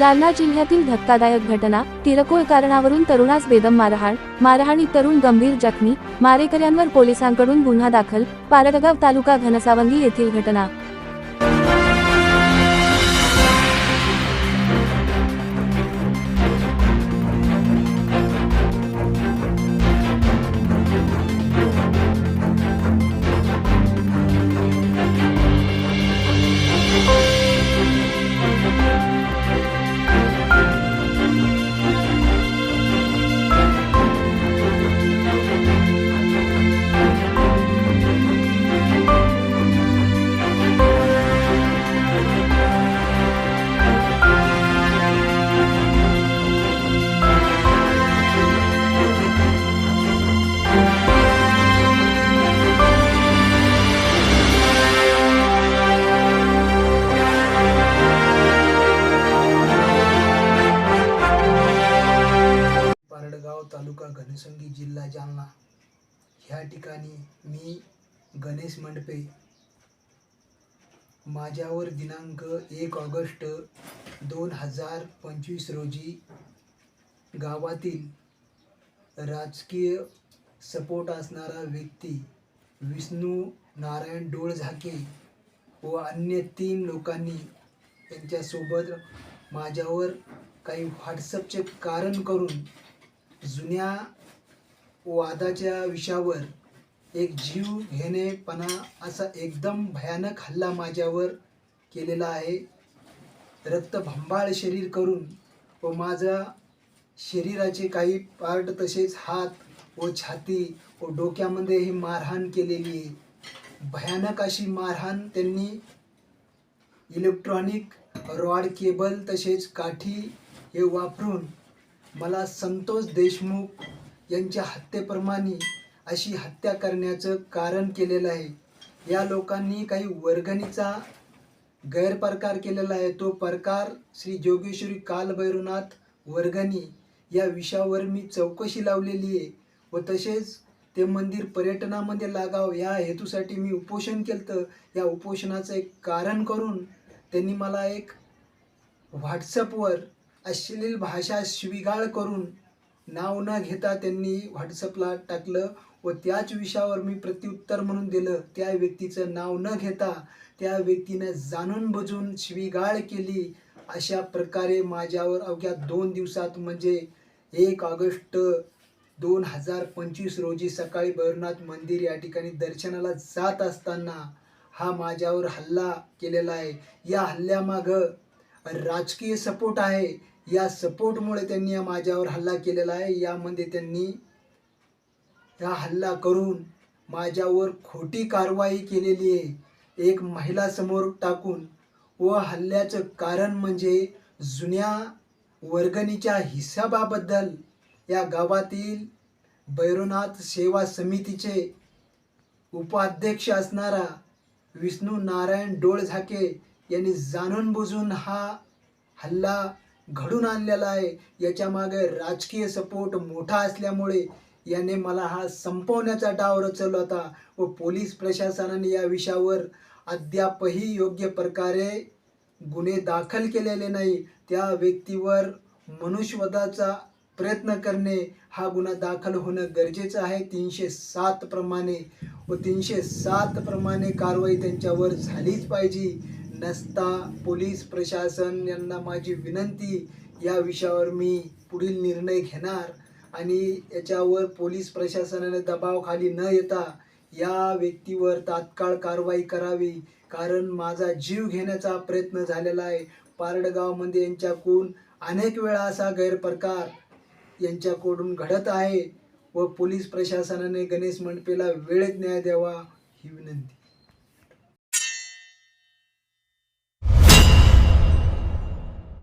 जालना जिल्ह्यातील धक्कादायक घटना किरकोळ कारणावरून तरुणास बेदम मारहाण मारहाणीत तरुण गंभीर जखमी मारेकऱ्यांवर पोलिसांकडून गुन्हा दाखल पारडगाव तालुका घनसावंगी येथील घटना. घनसंगी जिल्हा जालना. ह्या ठिकाणी मी गणेश मंडपे. माझ्यावर दिनांक एक ऑगस्ट दोन हजार पंचवीस रोजी गावातील राजकीय सपोर्ट असणारा व्यक्ती विष्णू नारायण डोळझाके व अन्य तीन लोकांनी यांच्यासोबत माझ्यावर काही व्हॉट्सअपचे कारण करून जुन्या वादाच्या विषयावर एक जीव घेणेपणा असा एकदम भयानक हल्ला माझ्यावर केलेला आहे. रक्तभंबाळ शरीर करून व माझा शरीराचे काही पार्ट तसेच हात व छाती व डोक्यामध्ये ही मारहाण केलेली आहे. भयानक अशी मारहाण त्यांनी इलेक्ट्रॉनिक रॉड केबल तसेच काठी हे वापरून मला संतोष देशमुख यांच्या हत्येप्रमाणे अशी हत्या करण्याचं कारण केलेलं आहे. या लोकांनी काही वर्गणीचा गैरप्रकार केलेला आहे. तो प्रकार श्री जोगेश्वरी कालभैरवनाथ वर्गणी या विषयावर मी चौकशी लावलेली आहे व तसेच ते मंदिर पर्यटनामध्ये लागावं या हेतूसाठी मी उपोषण केलं या उपोषणाचं एक कारण करून त्यांनी मला एक व्हॉट्सअपवर अश्लील भाषा शिवीगाळ करून नाव न घेता त्यांनी व्हॉट्सअपला टाकलं व त्याच विषयावर मी प्रत्युत्तर म्हणून दिलं. त्या व्यक्तीचं नाव न घेता त्या व्यक्तीनं जाणून बुजून शिवीगाळ केली. अशा प्रकारे माझ्यावर अवघ्या दोन दिवसात म्हणजे एक ऑगस्ट दोन हजार पंचवीस रोजी सकाळी भैरवनाथ मंदिर या ठिकाणी दर्शनाला जात असताना हा माझ्यावर हल्ला केलेला आहे. या हल्ल्यामागं राजकीय सपोर्ट आहे. या सपोर्टमुळे त्यांनी या माझ्यावर हल्ला केलेला आहे. यामध्ये त्यांनी या हल्ला करून माझ्यावर खोटी कारवाई केलेली आहे. एक महिला समोर टाकून व हल्ल्याचं कारण म्हणजे जुन्या वर्गणीच्या हिसाबाबद्दल या गावातील भैरवनाथ सेवा समितीचे उपाध्यक्ष असणारा विष्णू नारायण डोळझाके यांनी जाणून बुजून हा हल्ला घडून आणलेला आहे. याच्यामागे राजकीय सपोर्ट मोठा असल्यामुळे याने मला हा संपवण्याचा डाव रचवला होता व पोलीस प्रशासनाने या विषयावर अद्यापही योग्य प्रकारे गुन्हे दाखल केलेले नाही. त्या व्यक्तीवर मनुष्यवधाचा प्रयत्न करणे हा गुन्हा दाखल होणं गरजेचं आहे. तीनशे सात प्रमाणे व तीनशे सात प्रमाणे कारवाई त्यांच्यावर झालीच पाहिजे. नसता पोलीस प्रशासन यांना माझी विनंती या विषयावर मी पुढील निर्णय घेणार आणि याच्यावर पोलीस प्रशासनाने दबावाखाली न येता या व्यक्तीवर तात्काळ कारवाई करावी कारण माझा जीव घेण्याचा प्रयत्न झालेला आहे. पारडगावमध्ये यांच्याकडून अनेक वेळा असा गैरप्रकार यांच्याकडून घडत आहे व पोलीस प्रशासनाने गणेश मंडपेला वेळेत न्याय द्यावा ही विनंती.